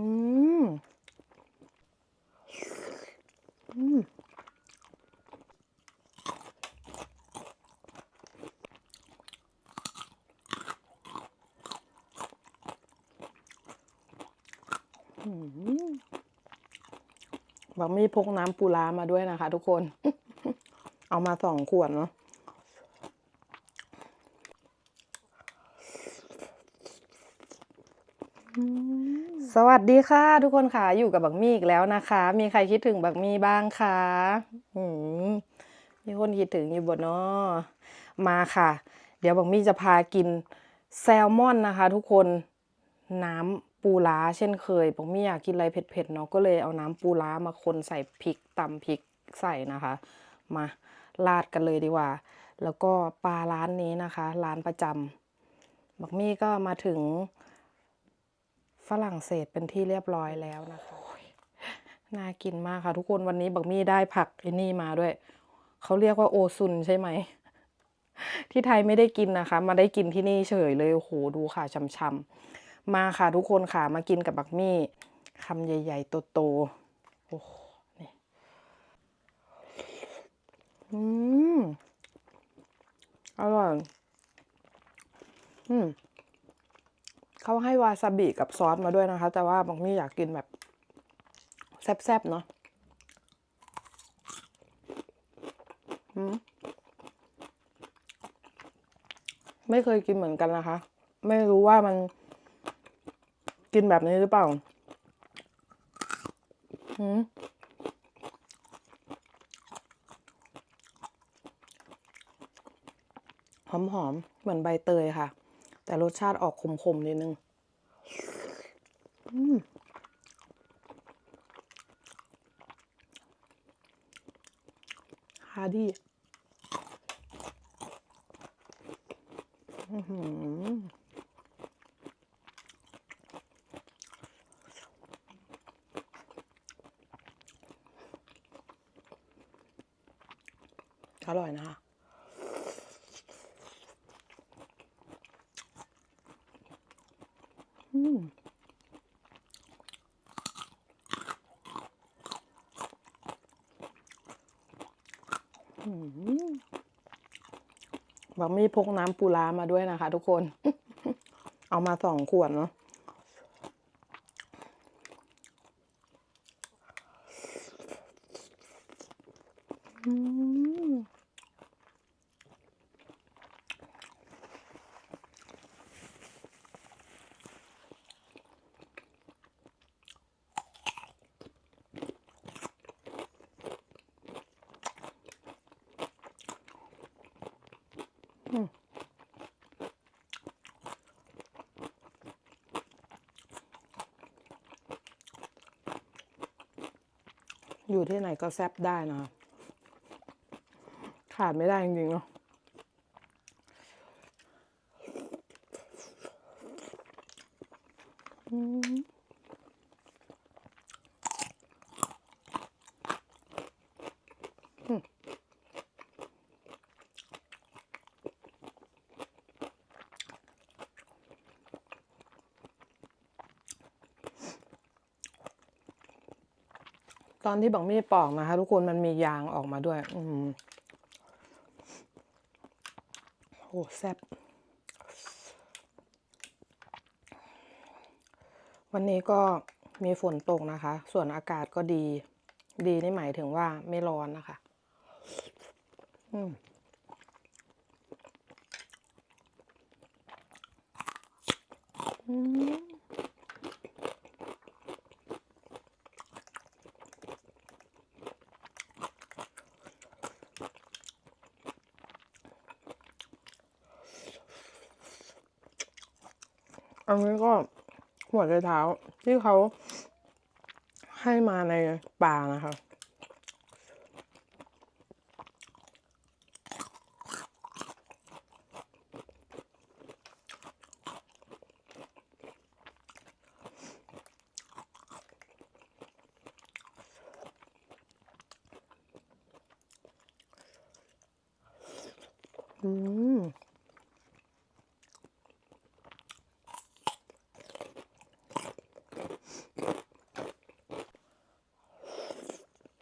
อืม อืมบักมี่พกน้ำปูรามาด้วยนะคะทุกคน เอามาสองขวดเนาะ สวัสดีค่ะ ทุกคนค่ะอยู่กับบักมี่อีกแล้วนะคะ มีใครคิดถึงบักมี่บ้างคะอืมมีคนคิดถึงอยู่บนเนาะมาค่ะ เดี๋ยวบักมี่จะพากินแซลมอนนะคะ ทุกคนน้ำปูร้าเช่นเคยบักมี่อยากกินอะไรเผ็ดๆเนาะก็เลยเอาน้ำปูร้ามาคนใส่พริกตำพริกใส่นะคะ มาราดกันเลยดีกว่า แล้วก็ปลาร้านนี้นะคะ ร้านประจำบักมี่ก็มาถึง ฝรั่งเศสเป็นที่เรียบร้อยแล้วนะคะโอ้ยน่ากินมากค่ะ ทุกคนวันนี้บักมี่ได้ผักไอ้นี่มาด้วย เขาเรียกว่าโอซุนใช่ไหม ที่ไทยไม่ได้กินนะคะ มาได้กินที่นี่เฉยเลยโอ้โหดูค่ะช่ำๆมาค่ะทุกคนค่ะมากินกับบักมี่คำใหญ่ ๆ โตๆโอ้โหนี่อืมอร่อยอืม เขาให้วาซาบิกับซอสมาด้วยนะคะ แต่ว่าบางมี่อยากกินแบบ แซ่บๆเนาะมไม่เคยกินเหมือนกันนะคะ ไม่รู้ว่ามันกินแบบนี้หรือเปล่าอืมหอมๆเหมือนใบเตยค่ะ แต่รสชาติออกขมๆนิดนึงฮาดี้อร่อยนะคะ อืมอืม บักมี่พกน้ำปูรามาด้วยนะคะ ทุกคน เอามาสองขวดเนาะ อยู่ที่ไหนก็แซบได้นะคะขาดไม่ได้จริงๆเนาะอืม ตอนที่บังมีปอกนะคะ ทุกคนมันมียางออกมาด้วย อืมโอ้แซ่บวันนี้ก็มีฝนตกนะคะ ส่วนอากาศก็ดี ดีนี่หมายถึงว่าไม่ร้อนนะคะ อืมอืม อันนี้ก็หัวใจเท้าที่เขาให้มาในป่านะคะอืม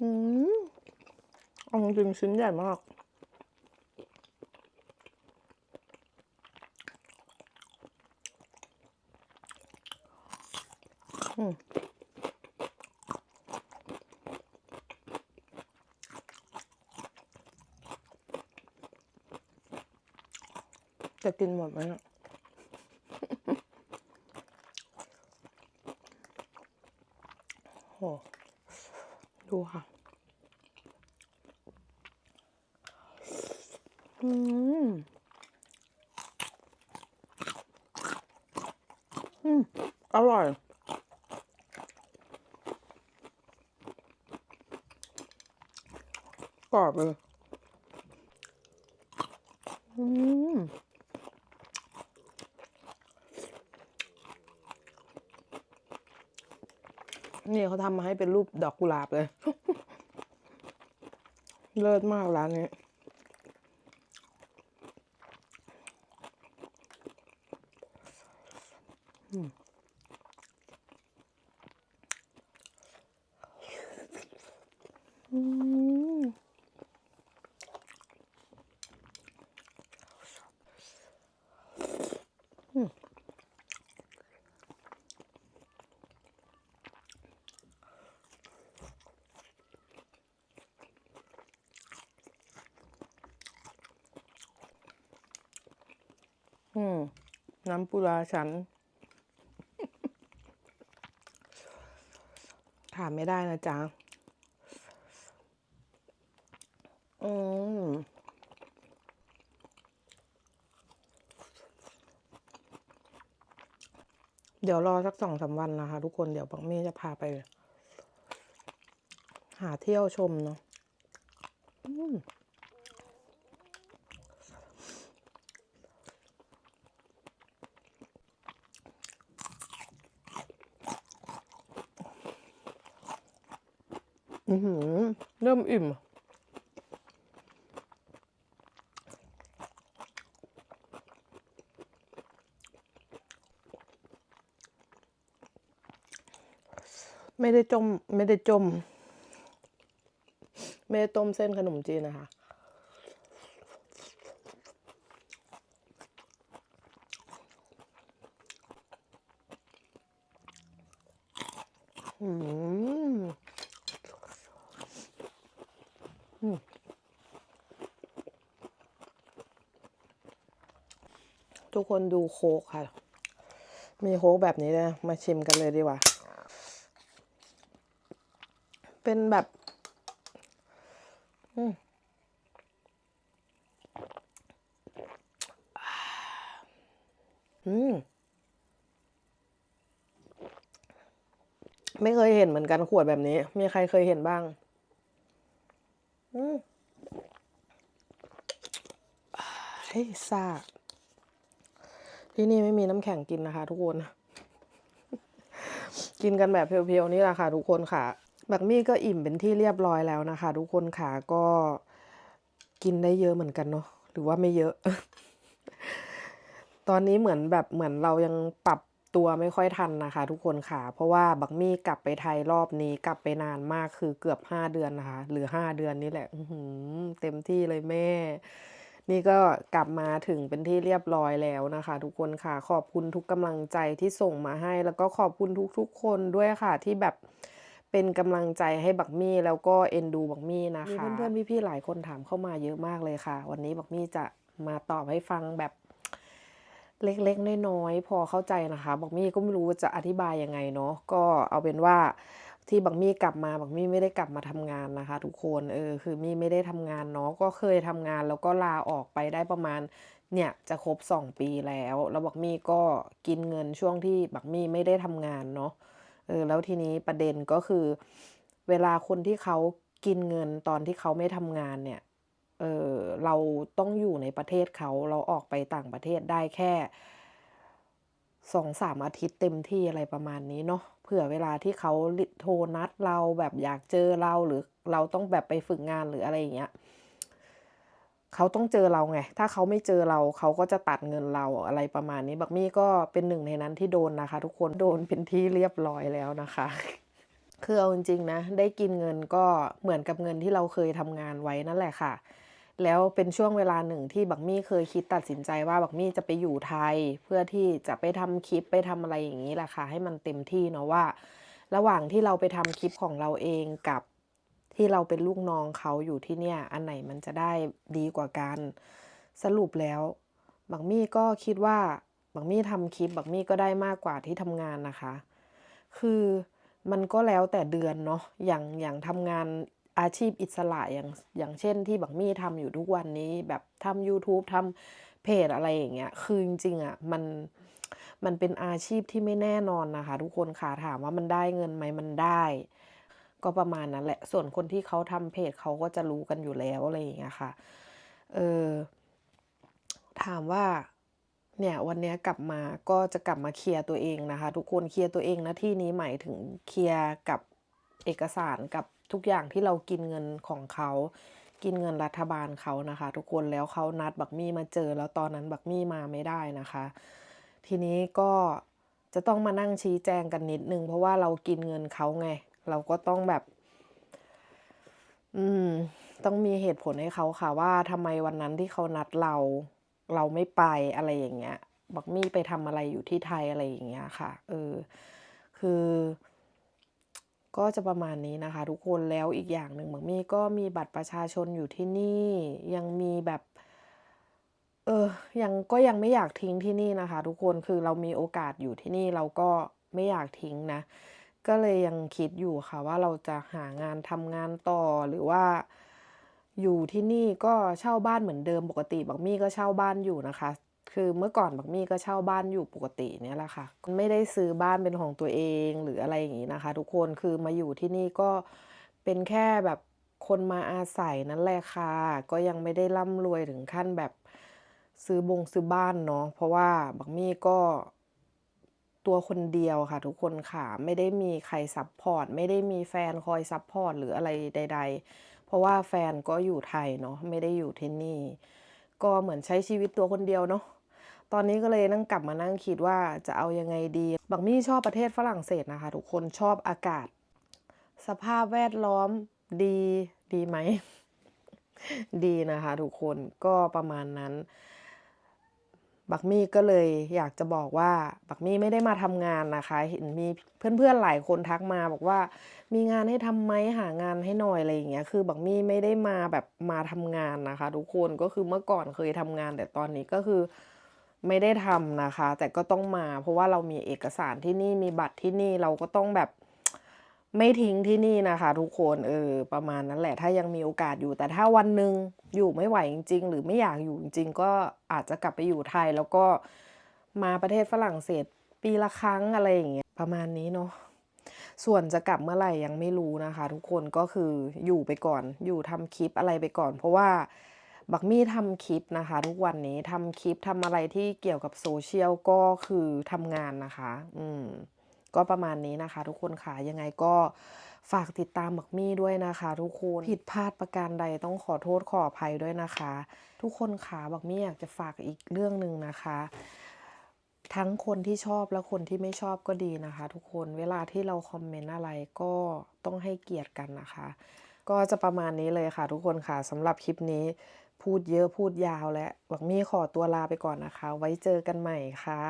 อืมเอา จริงชิ้นใหญ่มาก อืมจะกินหมดไหมเนี่ยโหดูค่ะ อืม อืม อร่อย กรอบเลยอืมนี่เขาทำมาให้เป็นรูปดอกกุหลาบเลย เลิศมากร้านนี้ อืม น้ำปูราฉัน ถามไม่ได้นะจ๊ะ อืมเดี๋ยวรอสักสองสามวันนะคะ ทุกคนเดี๋ยวปังมี่จะพาไป หาเที่ยวชมเนาะ อือเริ่มอิ่ม ไม่ได้จม ไม่ได้จม ไม่ได้ต้มเส้นขนมจีนนะคะ อืม อืม ทุกคนดูโค้กค่ะ มีโค้กแบบนี้เลยมาชิมกันเลยดีกว่า เป็นแบบอืม ไม่เคยเห็นเหมือนกันขวดแบบนี้ มีใครเคยเห็นบ้าง เฮ้ยซาที่นี่ไม่มีน้ำแข็งกินนะคะ ทุกคน กินกันแบบเพียวๆนี่แหละค่ะ ทุกคนค่ะบักมี่ก็อิ่มเป็นที่เรียบร้อยแล้วนะคะ ทุกคนค่ะก็กินได้เยอะเหมือนกันเนาะหรือว่าไม่เยอะ ตอนนี้เหมือนแบบเหมือนเรายังปรับ ตัวไม่ค่อยทันนะคะ ทุกคนค่ะ เพราะว่าบักมี่กลับไปไทยรอบนี้กลับไปนานมากคือเกือบห้าเดือนนะคะ หรือห้าเดือนนี่แหละหเต็มที่เลยแม่ นี่ก็กลับมาถึงเป็นที่เรียบร้อยแล้วนะคะ ทุกคนค่ะ ขอบคุณทุกกำลังใจที่ส่งมาให้ แล้วก็ขอบคุณทุกๆ คนด้วยค่ะที่แบบเป็นกำลังใจให้บักมี่แล้วก็เอ็นดูบักมี่นะคะ เพื่อนๆพี่ๆหลายคนถามเข้ามาเยอะมากเลยค่ะ วันนี้บักมี่จะมาตอบให้ฟังแบบ เล็กๆน้อยๆพอเข้าใจนะคะบักมี่ก็ไม่รู้จะอธิบายยังไงเนาะก็เอาเป็นว่าที่บักมี่กลับมาบักมี่ไม่ได้กลับมาทำงานนะคะ ทุกคนเออคือมี่ไม่ได้ทำงานเนาะก็เคยทำงานแล้วก็ลาออกไปได้ประมาณเนี่ยจะครบสองปีแล้ว แล้วบักมี่ก็กินเงินช่วงที่บักมี่ไม่ได้ทำงานเนาะเออแล้วทีนี้ประเด็นก็คือ เวลาคนที่เขากินเงินตอนที่เขาไม่ทำงานเนี่ย เออเราต้องอยู่ในประเทศเขาเราออกไปต่างประเทศได้แค่สองสามอาทิตย์เต็มที่อะไรประมาณนี้เนาะเผื่อเวลาที่เขาโทรนัดเราแบบอยากเจอเราหรือเราต้องแบบไปฝึกงานหรืออะไรอย่างเงี้ยเขาต้องเจอเราไง ถ้าเขาไม่เจอเราเขาก็จะตัดเงินเราอะไรประมาณนี้ บักมี่ก็เป็นหนึ่งในนั้นที่โดนนะคะ ทุกคนโดนเป็นที่เรียบร้อยแล้วนะคะ คือเอาจริงๆนะ ได้กินเงินก็เหมือนกับเงินที่เราเคยทำงานไว้นั่นแหละค่ะ แล้วเป็นช่วงเวลาหนึ่งที่บักมี่เคยคิดตัดสินใจว่าบักมี่จะไปอยู่ไทย เพื่อที่จะไปทำคลิปไปทำอะไรอย่างนี้แหละค่ะให้มันเต็มที่เนาะว่า ระหว่างที่เราไปทำคลิปของเราเองกับที่เราเป็นลูกน้องเขาอยู่ที่เนี่ย อันไหนมันจะได้ดีกว่ากัน สรุปแล้วบักมี่ก็คิดว่าบักมี่ทำคลิปบักมี่ก็ได้มากกว่าที่ทำงานนะคะ คือมันก็แล้วแต่เดือนเนาะอย่างอย่างทำงาน อาชีพอิสระอย่างอย่างเช่นที่บักมี่ทำอยู่ทุกวันนี้แบบทำยูทูบทำเพจอะไรอย่างเงี้ยคือจริงๆอะมันมันเป็นอาชีพที่ไม่แน่นอนนะคะ ทุกคนค่ะถามว่ามันได้เงินไหมมันได้ ก็ประมาณนั้นแหละ ส่วนคนที่เขาทำเพจเขาก็จะรู้กันอยู่แล้วอะไรอย่างเงี้ยค่ะเออถามว่าเนี่ยวันเนี้ยกลับมาก็จะกลับมาเคลียร์ตัวเองนะคะ ทุกคนเคลียร์ตัวเองณที่นี้หมายถึงเคลียร์กับ เอกสารกับทุกอย่างที่เรากินเงินของเขา กินเงินรัฐบาลเขานะคะ ทุกคนแล้วเขานัดบักมี่มาเจอ แล้วตอนนั้นบักมี่มาไม่ได้นะคะ ทีนี้ก็จะต้องมานั่งชี้แจงกันนิดนึง เพราะว่าเรากินเงินเขาไง เราก็ต้องแบบ อืม ต้องมีเหตุผลให้เขาค่ะ ว่าทำไมวันนั้นที่เขานัดเรา เราไม่ไปอะไรอย่างเงี้ยบักมี่ไปทำอะไรอยู่ที่ไทยอะไรอย่างเงี้ยค่ะ เออ คือ ก็จะประมาณนี้นะคะ ทุกคนแล้วอีกอย่างหนึ่งบักมี่ก็มีบัตรประชาชนอยู่ที่นี่ ยังมีแบบเออยังก็ยังไม่อยากทิ้งที่นี่นะคะ ทุกคนคือเรามีโอกาสอยู่ที่นี่เราก็ไม่อยากทิ้งนะ ก็เลยยังคิดอยู่ค่ะว่าเราจะหางานทำงานต่อหรือว่าอยู่ที่นี่ก็เช่าบ้านเหมือนเดิมปกติบักมี่ก็เช่าบ้านอยู่นะคะ คือเมื่อก่อนบักมี่ก็เช่าบ้านอยู่ปกติเนี่ยแหละค่ะ ไม่ได้ซื้อบ้านเป็นของตัวเองหรืออะไรอย่างงี้นะคะ ทุกคนคือมาอยู่ที่นี่ก็เป็นแค่แบบคนมาอาศัยนั่นแหละค่ะ ก็ยังไม่ได้ร่ำรวยถึงขั้นแบบซื้อบงซื้อบ้านเนาะเพราะว่าบักมี่ก็ตัวคนเดียวค่ะ ทุกคนค่ะไม่ได้มีใครซัปพอร์ตไม่ได้มีแฟนคอยซัปพอร์ตหรืออะไรใด ๆ เพราะว่าแฟนก็อยู่ไทยเนาะไม่ได้อยู่ที่นี่ ก็เหมือนใช้ชีวิตตัวคนเดียวเนาะตอนนี้ก็เลยนั่งกลับมานั่งคิดว่าจะเอายังไงดี บักมี่ชอบประเทศฝรั่งเศสนะคะ ทุกคนชอบอากาศ สภาพแวดล้อมดีดีไหม ดีนะคะ ทุกคนก็ประมาณนั้น บักมี่ก็เลยอยากจะบอกว่าบักมี่ไม่ได้มาทำงานนะคะ เห็นมีเพื่อนๆหลายคนทักมาบอกว่า"มีงานให้ทำไหม?หางานให้หน่อย"อะไรอย่างเงี้ยคือบักมี่ไม่ได้มาแบบมาทำงานนะคะ ทุกคนก็คือเมื่อก่อนเคยทำงาน แต่ตอนนี้ก็คือไม่ได้ทำนะคะ แต่ก็ต้องมา เพราะว่าเรามีเอกสารที่นี่มีบัตรที่นี่เราก็ต้องแบบ ไม่ทิ้งที่นี่นะคะ ทุกคนเออประมาณนั้นแหละถ้ายังมีโอกาสอยู่แต่ถ้าวันหนึ่งอยู่ไม่ไหวจริง ๆ หรือไม่อยากอยู่จริง ๆ ก็อาจจะกลับไปอยู่ไทยแล้วก็มาประเทศฝรั่งเศสปีละครั้งอะไรอย่างเงี้ยประมาณนี้เนาะส่วนจะกลับเมื่อไหร่ยังไม่รู้นะคะ ทุกคนก็คืออยู่ไปก่อน อยู่ทำคลิปอะไรไปก่อน เพราะว่าบักมี่ทำคลิปนะคะ ทุกวันนี้ทำคลิปทำอะไรที่เกี่ยวกับ Social ก็คือทำงานนะคะ อืม ก็ประมาณนี้นะคะ ทุกคนค่ะยังไงก็ฝากติดตามบักมี่ด้วยนะคะ ทุกคนผิดพลาดประการใดต้องขอโทษขออภัยด้วยนะคะ ทุกคนค่ะบักมี่อยากจะฝากอีกเรื่องหนึ่งนะคะ ทั้งคนที่ชอบและคนที่ไม่ชอบก็ดีนะคะ ทุกคนเวลาที่เราคอมเมนต์อะไรก็ต้องให้เกียรติกันนะคะ ก็จะประมาณนี้เลยค่ะ ทุกคนค่ะสำหรับคลิปนี้พูดเยอะพูดยาวแล้วบักมี่ขอตัวลาไปก่อนนะคะ ไว้เจอกันใหม่ค่ะ